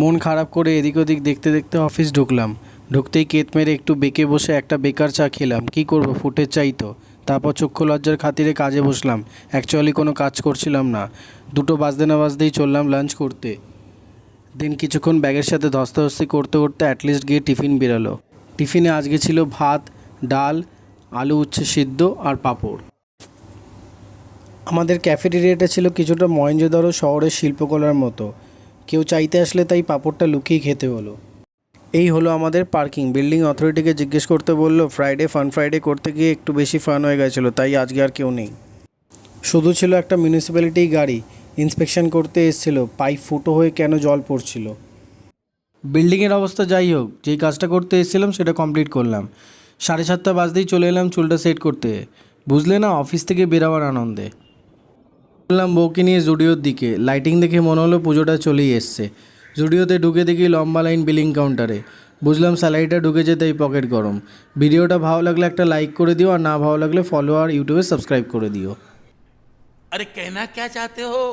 মন খারাপ করে এদিক ওদিক দেখতে দেখতে অফিস ঢুকলাম। ঢুকতেই কেত মেরে একটু বেঁকে বসে একটা বেকার চা খেলাম। কি করব, ফুটের চাই তো। তারপর চক্ষু লজ্জার খাতিরে কাজে বসলাম। অ্যাকচুয়ালি কোনো কাজ করছিলাম না। দুটো বাজতে না বাজতেই চললাম লাঞ্চ করতে। দিন কিছুক্ষণ ব্যাগের সাথে ধস্তাধস্তি করতে করতে অ্যাটলিস্ট গিয়ে টিফিন বেরোলো। টিফিনে আজকে ছিল ভাত, ডাল, আলু উচ্ছে সিদ্ধ আর পাঁপড়। আমাদের ক্যাফেটেরিয়াটা ছিল কিছুটা মহেঞ্জোদারো শহরের শিল্পকলার মতো। কেউ চাইতে আসলে তাই পাঁপড়টা লুকিয়ে খেতে হলো। এই হলো আমাদের পার্কিং। বিল্ডিং অথরিটিকে জিজ্ঞেস করতে বলল, ফ্রাইডে ফান ফ্রাইডে করতে গিয়ে একটু বেশি ফান হয়ে গেছিল, তাই আজকে আর কেউ নেই। শুধু ছিল একটা মিউনিসিপ্যালিটি গাড়ি। ইন্সপেকশন করতে এসেছিল, পাইপ ফুটো হয়ে কেন জল পড়ছিল। বিল্ডিংয়ের অবস্থা যাই হোক, যেই কাজটা করতে এসেছিলাম সেটা কমপ্লিট করলাম। সাড়ে সাতটা বাজতেই চলে এলাম চুলটা সেট করতে। বুঝলে না, অফিস থেকে বেরাবার আনন্দে। বললাম বউকে নিয়ে জুডিওর দিকে। লাইটিং দেখে মনে হলো পুজোটা চলেই এসছে। জুডিওতে ঢুকে দেখি লম্বা লাইন বিলিং কাউন্টারে বুঝলাম স্যালারিটা ঢুকে যেতে এই পকেট গরম। ভিডিওটা ভালো লাগলে একটা লাইক করে দিও আর না ভালো লাগলে ফলো আর ইউটিউবে সাবস্ক্রাইব করে দিও। আরে কেনা কে চাতে হো